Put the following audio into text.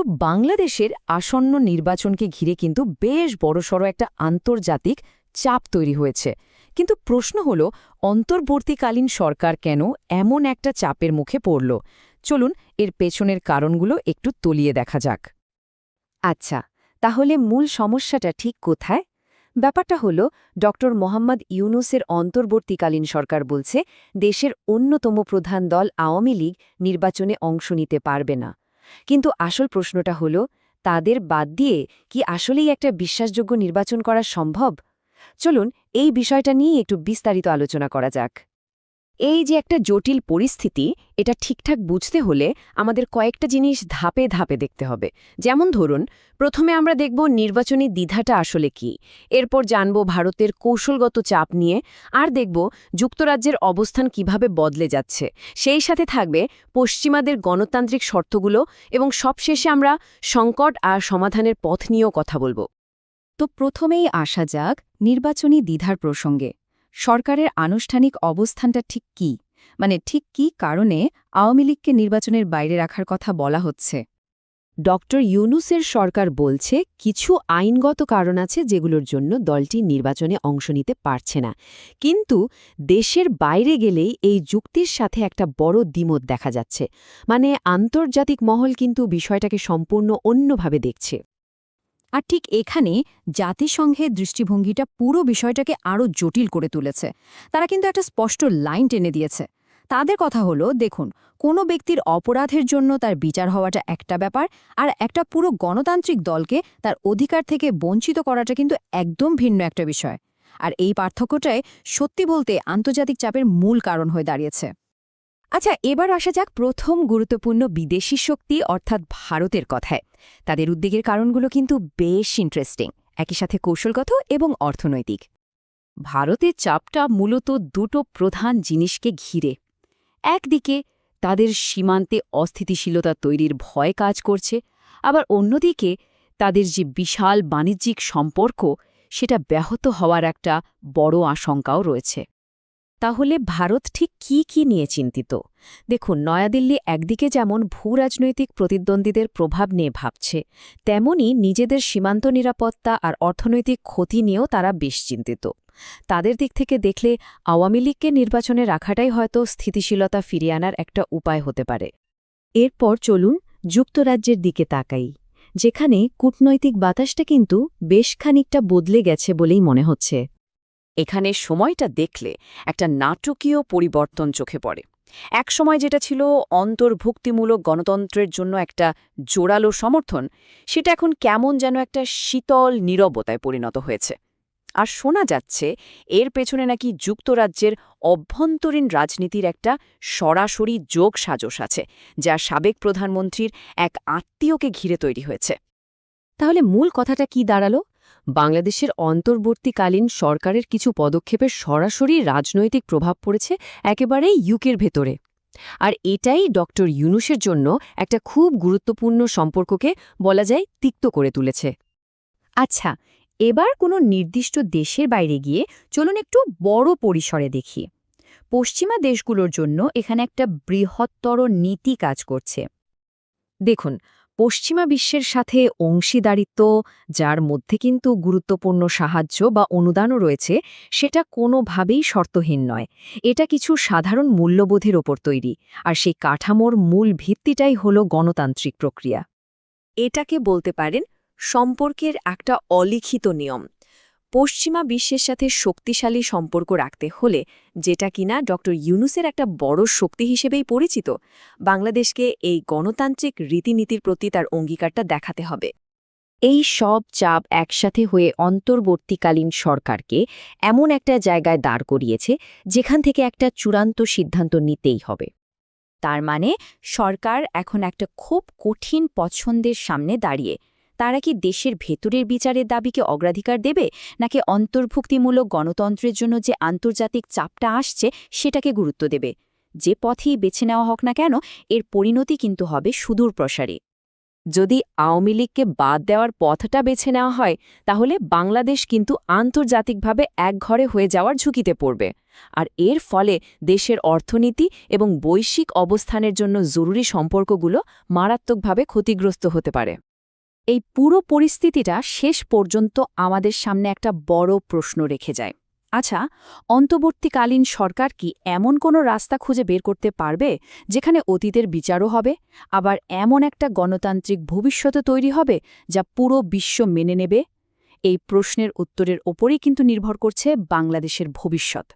তো বাংলাদেশের আসন্ন নির্বাচনকে ঘিরে কিন্তু বেশ বড়সড় একটা আন্তর্জাতিক চাপ তৈরি হয়েছে। কিন্তু প্রশ্ন হল, অন্তর্বর্তীকালীন সরকার কেন এমন একটা চাপের মুখে পড়ল? চলুন, এর পেছনের কারণগুলো একটু তলিয়ে দেখা যাক। আচ্ছা তাহলে মূল সমস্যাটা ঠিক কোথায়? ব্যাপারটা হল ড মোহাম্মদ ইউনুসের অন্তর্বর্তীকালীন সরকার বলছে, দেশের অন্যতম প্রধান দল আওয়ামী লীগ নির্বাচনে অংশ নিতে পারবে না। কিন্তু আসল প্রশ্নটা হল, তাদের বাদ দিয়ে কি আসলেই একটা বিশ্বাসযোগ্য নির্বাচন করা সম্ভব? চলুন, এই বিষয়টা নিয়ে একটু বিস্তারিত আলোচনা করা যাক। এই যে একটা জটিল পরিস্থিতি, এটা ঠিকঠাক বুঝতে হলে আমাদের কয়েকটা জিনিস ধাপে ধাপে দেখতে হবে। যেমন ধরুন, প্রথমে আমরা দেখব নির্বাচনী দ্বিধাটা আসলে কি, এরপর জানব ভারতের কৌশলগত চাপ নিয়ে, আর দেখব যুক্তরাজ্যের অবস্থান কীভাবে বদলে যাচ্ছে। সেই সাথে থাকবে পশ্চিমাদের গণতান্ত্রিক শর্তগুলো এবং সবশেষে আমরা সংকট আর সমাধানের পথ নিয়েও কথা বলব। তো প্রথমেই আসা যাক নির্বাচনী দ্বিধার প্রসঙ্গে। সরকারের আনুষ্ঠানিক অবস্থানটা ঠিক কি? মানে ঠিক কি কারণে আওয়ামী লীগকে নির্বাচনের বাইরে রাখার কথা বলা হচ্ছে? ডক্টর ইউনুসের সরকার বলছে, কিছু আইনগত কারণ আছে যেগুলোর জন্য দলটি নির্বাচনে অংশ নিতে পারছে না। কিন্তু দেশের বাইরে গেলেই এই যুক্তির সাথে একটা বড় দ্বিমত দেখা যাচ্ছে। মানে আন্তর্জাতিক মহল কিন্তু বিষয়টাকে সম্পূর্ণ অন্যভাবে দেখছে। আর ঠিক এখানে জাতিসংঘের দৃষ্টিভঙ্গিটা পুরো বিষয়টাকে আরও জটিল করে তুলেছে। তারা কিন্তু একটা স্পষ্ট লাইন টেনে দিয়েছে। তাদের কথা হলো, দেখুন, কোনো ব্যক্তির অপরাধের জন্য তার বিচার হওয়াটা একটা ব্যাপার, আর একটা পুরো গণতান্ত্রিক দলকে তার অধিকার থেকে বঞ্চিত করাটা কিন্তু একদম ভিন্ন একটা বিষয়। আর এই পার্থক্যটাই সত্যি বলতে আন্তর্জাতিক চাপের মূল কারণ হয়ে দাঁড়িয়েছে। আচ্ছা এবার আসা যাক প্রথম গুরুত্বপূর্ণ বিদেশি শক্তি, অর্থাৎ ভারতের কথায়। তাদের উদ্বেগের কারণগুলো কিন্তু বেশ ইন্টারেস্টিং একই সাথে কৌশলগত এবং অর্থনৈতিক। ভারতের চাপটা মূলত দুটো প্রধান জিনিসকে ঘিরে। একদিকে, তাদের সীমান্তে অস্থিতিশীলতা তৈরির ভয় কাজ করছে, আবার অন্যদিকে, তাদের যে বিশাল বাণিজ্যিক সম্পর্ক, সেটা ব্যাহত হওয়ার একটা বড় আশঙ্কাও রয়েছে। তাহলে ভারত ঠিক কি কি নিয়ে চিন্তিত? দেখুন, নয়াদিল্লি একদিকে যেমন ভূরাজনৈতিক প্রতিদ্বন্দ্বীদের প্রভাব নিয়ে ভাবছে, তেমনি নিজেদের সীমান্ত নিরাপত্তা আর অর্থনৈতিক ক্ষতি নিয়েও তারা বেশ চিন্তিত। তাদের দিক থেকে দেখলে আওয়ামী লীগকে নির্বাচনে রাখাটাই হয়তো স্থিতিশীলতা ফিরিয়ে আনার একটা উপায় হতে পারে। এরপর চলুন যুক্তরাজ্যের দিকে তাকাই, যেখানে কূটনৈতিক বাতাসটা কিন্তু বেশ খানিকটা বদলে গেছে বলেই মনে হচ্ছে। এখানে সময়টা দেখলে একটা নাটকীয় পরিবর্তন চোখে পড়ে। এক সময় যেটা ছিল অন্তর্ভুক্তিমূলক গণতন্ত্রের জন্য একটা জোরালো সমর্থন, সেটা এখন কেমন যেন একটা শীতল নীরবতায় পরিণত হয়েছে। আর শোনা যাচ্ছে এর পেছনে নাকি যুক্তরাজ্যের অভ্যন্তরীণ রাজনীতির একটা সরাসরি যোগ সাজস আছে, যা সাবেক প্রধানমন্ত্রীর এক আত্মীয়কে ঘিরে তৈরি হয়েছে। তাহলে মূল কথাটা কি দাঁড়াল? বাংলাদেশের অন্তর্বর্তীকালীন সরকারের কিছু পদক্ষেপের সরাসরি রাজনৈতিক প্রভাব পড়েছে একেবারেই ইউকের ভেতরে। আর এটাই ডক্টর ইউনুসের জন্য একটা খুব গুরুত্বপূর্ণ সম্পর্ককে বলা যায় তিক্ত করে তুলেছে। আচ্ছা এবার কোনো নির্দিষ্ট দেশের বাইরে গিয়ে চলুন একটু বড় পরিসরে দেখি। পশ্চিমা দেশগুলোর জন্য এখানে একটা বৃহত্তর নীতি কাজ করছে। দেখুন পশ্চিমা বিশ্বের সাথে অংশীদারিত্ব, যার মধ্যে কিন্তু গুরুত্বপূর্ণ সাহায্য বা অনুদানও রয়েছে, সেটা কোনোভাবেই শর্তহীন নয়। এটা কিছু সাধারণ মূল্যবোধের ওপর তৈরি, আর সেই কাঠামোর মূল ভিত্তিটাই হল গণতান্ত্রিক প্রক্রিয়া। এটাকে বলতে পারেন সম্পর্কের একটা অলিখিত নিয়ম। পশ্চিমা বিশ্বের সাথে শক্তিশালী সম্পর্ক রাখতে হলে যেটা কিনা ড ইউনুসের একটা বড় শক্তি হিসেবেই পরিচিত, বাংলাদেশকে এই গণতান্ত্রিক রীতিনীতির প্রতি তার অঙ্গীকারটা দেখাতে হবে। এই সব চাপ একসাথে হয়ে অন্তর্বর্তীকালীন সরকারকে এমন একটা জায়গায় দাঁড় করিয়েছে, যেখান থেকে একটা চূড়ান্ত সিদ্ধান্ত নিতেই হবে। তার মানে সরকার এখন একটা খুব কঠিন পছন্দের সামনে দাঁড়িয়ে তারা কি দেশের ভেতরের বিচারের দাবিকে অগ্রাধিকার দেবে, নাকি অন্তর্ভুক্তিমূলক গণতন্ত্রের জন্য যে আন্তর্জাতিক চাপটা আসছে সেটাকে গুরুত্ব দেবে? যে পথেই বেছে নেওয়া হোক না কেন, এর পরিণতি কিন্তু হবে সুদূর প্রসারী। যদি আওয়ামী লীগকে বাদ দেওয়ার পথটা বেছে নেওয়া হয়, তাহলে বাংলাদেশ কিন্তু আন্তর্জাতিকভাবে একঘরে হয়ে যাওয়ার ঝুঁকিতে পড়বে। আর এর ফলে দেশের অর্থনীতি এবং বৈশ্বিক অবস্থানের জন্য জরুরি সম্পর্কগুলো মারাত্মকভাবে ক্ষতিগ্রস্ত হতে পারে। এই পুরো পরিস্থিতিটা শেষ পর্যন্ত আমাদের সামনে একটা বড় প্রশ্ন রেখে যায়। আচ্ছা অন্তর্বর্তীকালীন সরকার কি এমন কোনো রাস্তা খুঁজে বের করতে পারবে যেখানে অতীতের বিচারও হবে, আবার এমন একটা গণতান্ত্রিক ভবিষ্যতে তৈরি হবে যা পুরো বিশ্ব মেনে নেবে? এই প্রশ্নের উত্তরের ওপরেই কিন্তু নির্ভর করছে বাংলাদেশের ভবিষ্যৎ।